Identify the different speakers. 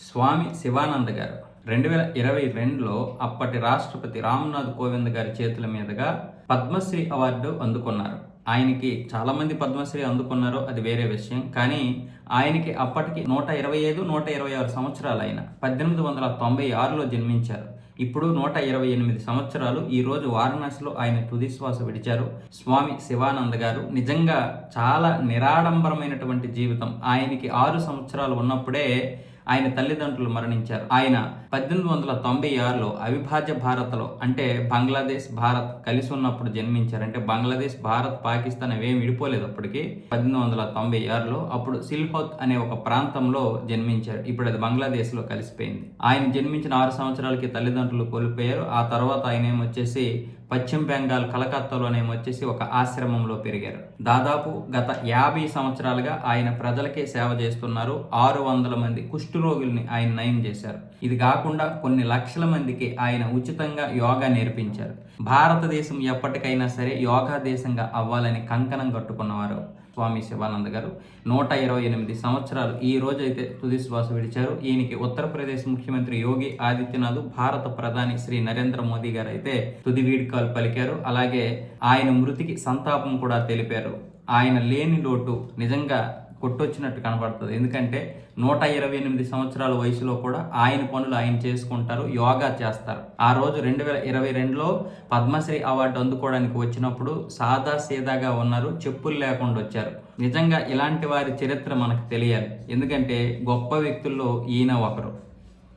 Speaker 1: స్వామి శివానంద గారు. రెండు వేల ఇరవై రెండులో అప్పటి రాష్ట్రపతి రామ్నాథ్ కోవింద్ గారి చేతుల మీదుగా పద్మశ్రీ అవార్డు అందుకున్నారు. ఆయనకి చాలామంది పద్మశ్రీ అందుకున్నారో అది వేరే విషయం. కానీ ఆయనకి అప్పటికి నూట ఇరవై ఐదు నూట ఇరవై ఆరు సంవత్సరాలు ఆయన పద్దెనిమిది వందల తొంభై ఆరులో జన్మించారు. ఇప్పుడు నూట ఇరవై ఎనిమిది సంవత్సరాలు ఈ రోజు వారణాసిలో ఆయన తుది శ్వాస విడిచారు. స్వామి శివానంద గారు నిజంగా చాలా నిరాడంబరమైనటువంటి జీవితం. ఆయనకి ఆరు సంవత్సరాలు ఉన్నప్పుడే ఆయన తల్లిదండ్రులు మరణించారు. ఆయన పద్దెనిమిది వందల తొంభై ఆరులో అవిభాజ్య భారత్లో అంటే బంగ్లాదేశ్ భారత్ కలిసి ఉన్నప్పుడు జన్మించారు. అంటే బంగ్లాదేశ్ భారత్ పాకిస్తాన్ అవేం విడిపోలేదు అప్పటికి పద్దెనిమిది వందల తొంభై ఆరులో అప్పుడు సిల్హోత్ అనే ఒక ప్రాంతంలో జన్మించారు. ఇప్పుడు అది బంగ్లాదేశ్లో కలిసిపోయింది. ఆయన జన్మించిన ఆరు సంవత్సరాలకి తల్లిదండ్రులు కోల్పోయారు. ఆ తర్వాత ఆయన ఏమొచ్చేసి పశ్చిమ బెంగాల్ కలకత్తాలోనేమో వచ్చేసి ఒక ఆశ్రమంలో పెరిగారు. దాదాపు గత యాభై సంవత్సరాలుగా ఆయన ప్రజలకే సేవ చేస్తున్నారు. ఆరు వందల మంది కుష్ఠరోగుల్ని ఆయన నయం చేశారు. ఇది కాకుండా కొన్ని లక్షల మందికి ఆయన ఉచితంగా యోగా నేర్పించారు. భారతదేశం ఎప్పటికైనా సరే యోగా దేశంగా అవ్వాలని కంకణం కట్టుకున్నవారు స్వామి శివానంద గారు. నూట ఇరవై ఎనిమిది సంవత్సరాలు ఈ రోజు అయితే తుది శ్వాస విడిచారు. ఈయనకి ఉత్తరప్రదేశ్ ముఖ్యమంత్రి యోగి ఆదిత్యనాథ్ భారత ప్రధాని శ్రీ నరేంద్ర మోదీ గారు అయితే తుది వీడ్కాలు పలికారు. అలాగే ఆయన మృతికి సంతాపం కూడా తెలిపారు. ఆయన లేని లోటు నిజంగా కొట్టొచ్చినట్టు కనబడుతుంది. ఎందుకంటే నూట ఇరవై ఎనిమిది సంవత్సరాల వయసులో కూడా ఆయన పనులు ఆయన చేసుకుంటారు యోగా చేస్తారు. ఆ రోజు రెండు వేల ఇరవై రెండులో పద్మశ్రీ అవార్డు అందుకోవడానికి వచ్చినప్పుడు సాదా సీదాగా ఉన్నారు చెప్పులు లేకుండా వచ్చారు. నిజంగా ఇలాంటి వారి చరిత్ర మనకు తెలియాలి. ఎందుకంటే గొప్ప వ్యక్తుల్లో ఈయన ఒకరు.